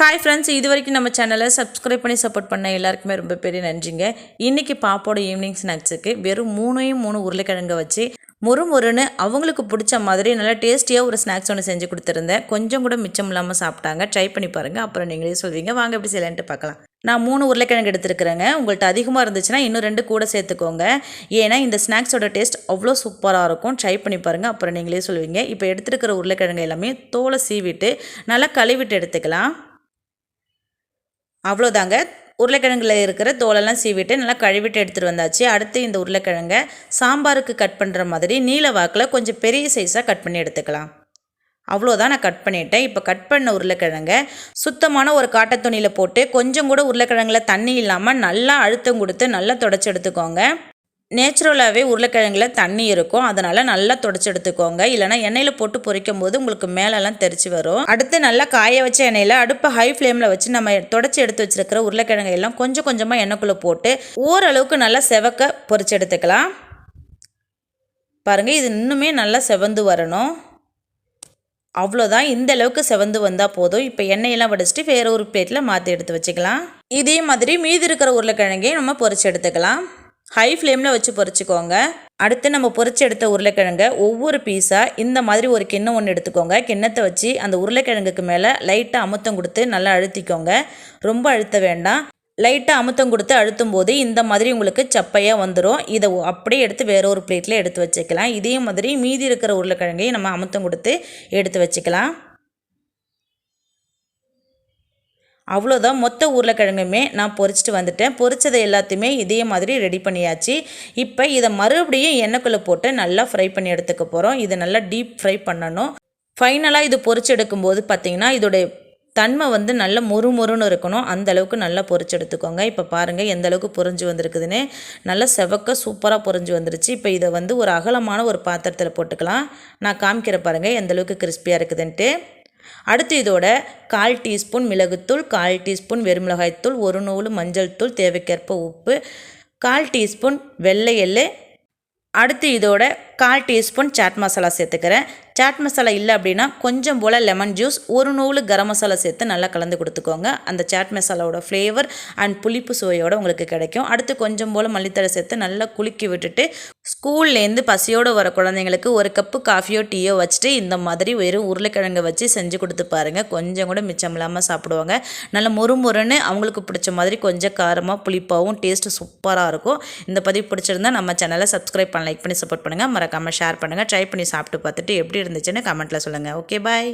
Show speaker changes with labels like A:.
A: Hi friends இது வரைக்கும் நம்ம சேனலை சப்ஸ்கிரைப் பண்ணி சப்போர்ட் பண்ண எல்லாருக்குமே ரொம்ப பெரிய நன்றிங்க. இன்றைக்கி பாப்போட ஈவினிங் ஸ்நாக்ஸுக்கு வெறும் மூணையும் மூணு உருளைக்கிழங்க வச்சு முறு முறுன்னு அவங்களுக்கு பிடிச்ச மாதிரி நல்லா டேஸ்டியாக ஒரு ஸ்நாக்ஸ் ஒன்று செஞ்சு கொடுத்துருந்தேன். கொஞ்சம் கூட மிச்சம் இல்லாமல் சாப்பிட்டாங்க. ட்ரை பண்ணி பாருங்கள் அப்புறம் நீங்களே சொல்வீங்க. வாங்க எப்படி செய்யலான்ட்டு பார்க்கலாம். நான் மூணு உருளைக்கிழங்கு எடுத்துருக்குறேங்க. உங்கள்கிட்ட அதிகமாக இருந்துச்சுன்னா இன்னும் ரெண்டு கூட சேர்த்துக்கோங்க. ஏன்னா இந்த ஸ்நாக்ஸோட டேஸ்ட் அவ்வளோ சூப்பராக இருக்கும். ட்ரை பண்ணி பாருங்கள் அப்புறம் நீங்களே சொல்லுவீங்க இப்போ எடுத்துருக்கிற உருளைக்கிழங்கு எல்லாமே தோலை சீவிட்டு நல்லா கழுவிட்டு எடுத்துக்கலாம். அவ்வளோதாங்க. உருளைக்கிழங்குல இருக்கிற தோலெல்லாம் சீவிட்டு நல்லா கழுவிட்டு எடுத்துகிட்டு வந்தாச்சு. அடுத்து இந்த உருளைக்கிழங்க சாம்பாருக்கு கட் பண்ணுற மாதிரி நீல வாக்கில் கொஞ்சம் பெரிய சைஸாக கட் பண்ணி எடுத்துக்கலாம். அவ்வளோதான் நான் கட் பண்ணிட்டேன். இப்போ கட் பண்ண உருளைக்கிழங்க சுத்தமான ஒரு காட்டை துணியில் போட்டு கொஞ்சம் கூட உருளைக்கிழங்குல தண்ணி இல்லாமல் நல்லா அழுத்தம் கொடுத்து நல்லா தொடச்சி எடுத்துக்கோங்க. நேச்சுரலாகவே உருளைக்கிழங்குல தண்ணி இருக்கும். அதனால் நல்லா தொடச்சி எடுத்துக்கோங்க. இல்லைனா எண்ணெயில் போட்டு பொரிக்கும் போது உங்களுக்கு மேலெல்லாம் தெரிச்சு வரும். அடுத்து நல்லா காய வச்ச எண்ணெயில் அடுப்பை ஹை ஃப்ளேமில் வச்சு நம்ம தொடச்சி எடுத்து வச்சிருக்கிற உருளைக்கிழங்கு எல்லாம் கொஞ்சம் கொஞ்சமாக எண்ணெய்க்குள்ளே போட்டு ஓரளவுக்கு நல்லா செவக்க பொரிச்சு எடுத்துக்கலாம். பாருங்கள் இது இன்னுமே நல்லா செவந்து வரணும். அவ்வளோதான். இந்த அளவுக்கு செவந்து வந்தால் போதும். இப்போ எண்ணெயெல்லாம் வடிச்சிட்டு வேறு ஒரு பிளேட்டில் மாற்றி எடுத்து வச்சுக்கலாம். இதே மாதிரி மீதி இருக்கிற உருளைக்கிழங்கையும் நம்ம பொரிச்சு எடுத்துக்கலாம். ஹை ஃப்ளேமில் வச்சு பொறிச்சிக்கோங்க அடுத்து நம்ம பொறிச்சு எடுத்த உருளைக்கிழங்க ஒவ்வொரு பீஸாக இந்த மாதிரி ஒரு கிண்ணம் ஒன்று எடுத்துக்கோங்க. கிண்ணத்தை வச்சு அந்த உருளைக்கிழங்குக்கு மேலே லைட்டாக அமுத்தம் கொடுத்து நல்லா அழுத்திக்கோங்க. ரொம்ப அழுத்த வேண்டாம். லைட்டாக அமுத்தம் கொடுத்து அழுத்தும் போது இந்த மாதிரி உங்களுக்கு சப்பையாக வந்துடும் இதை அப்படியே எடுத்து வேற ஒரு பிளேட்டில் எடுத்து வச்சுக்கலாம். இதே மாதிரி மீதி இருக்கிற உருளைக்கிழங்கையும் நம்ம அமுத்தம் கொடுத்து எடுத்து வச்சுக்கலாம். அவ்வளோதான் மொத்த உருளைக்கிழங்குமே நான் பொரிச்சிட்டு வந்துட்டேன். பொறிச்சதை எல்லாத்தையுமே இதே மாதிரி ரெடி பண்ணியாச்சு. இப்போ இதை மறுபடியும் எண்ணெய்க்குள்ளே போட்டு நல்லா ஃப்ரை பண்ணி எடுத்துக்க போகிறோம் இதை நல்லா டீப் ஃப்ரை பண்ணணும். ஃபைனலாக இது பொறிச்சு எடுக்கும்போது பார்த்திங்கன்னா இதோடைய தன்மை வந்து நல்ல முறுமுறுன்னு இருக்கணும். அந்த அளவுக்கு நல்லா பொரிச்சு எடுத்துக்கோங்க. இப்போ பாருங்கள் எந்த அளவுக்கு பொரிஞ்சு வந்திருக்குதுன்னு. நல்லா செவக்க சூப்பராக பொரிஞ்சு வந்துருச்சு. இப்போ இதை வந்து ஒரு அகலமான ஒரு பாத்திரத்தில் போட்டுக்கலாம். நான் காமிக்கிற பாருங்கள் எந்த அளவுக்கு கிறிஸ்பியாக இருக்குதுன்ட்டு. அடுத்து இதோட கால் டீஸ்பூன் மிளகுத்தூள் கால் டீஸ்பூன் வெறுமிளகாய்த்தூள் ஒரு நூல் மஞ்சள் தூள் தேவைக்கேற்ப உப்பு கால் டீஸ்பூன் வெள்ளை எள்ளு. அடுத்து இதோட கால் டீஸ்பூன் சாட் மசாலா சேர்த்துக்கிறேன். சாட் மசாலா இல்லை அப்படின்னா கொஞ்சம் போல் லெமன் ஜூஸ் ஒரு நூல் கரம் மசாலா சேர்த்து நல்லா கலந்து கொடுத்துக்கோங்க. அந்த சாட் மசாலாவோட ஃப்ளேவர் அண்ட் புளிப்பு சுவையோடு உங்களுக்கு கிடைக்கும். அடுத்து கொஞ்சம் போல் மல்லித்தலை சேர்த்து நல்லா குலுக்கி விட்டுட்டு ஸ்கூல்லேருந்து பசியோடு வர குழந்தைங்களுக்கு ஒரு கப்பு காஃபியோ டீயோ வச்சுட்டு இந்த மாதிரி வெறும் உருளைக்கிழங்கு வச்சு செஞ்சு கொடுத்து பாருங்கள் கொஞ்சம் கூட மிச்சம் இல்லாமல் சாப்பிடுவாங்க. நல்லா முறுமுறுன்னு அவங்களுக்கு பிடிச்ச மாதிரி கொஞ்சம் காரமாக புளிப்பாகவும் டேஸ்ட்டு சூப்பராக இருக்கும். இந்த பதிவு பிடிச்சிருந்தா நம்ம சேனலை சப்ஸ்கிரைப் பண்ண லைக் பண்ணி சப்போர்ட் பண்ணுங்கள் மறக்காமல் ஷேர் பண்ணுங்கள் ட்ரை பண்ணி சாப்பிட்டு பார்த்துட்டு எப்படி இருந்துச்சுன்னு கமெண்ட்டில் சொல்லுங்கள் ஓகே பாய்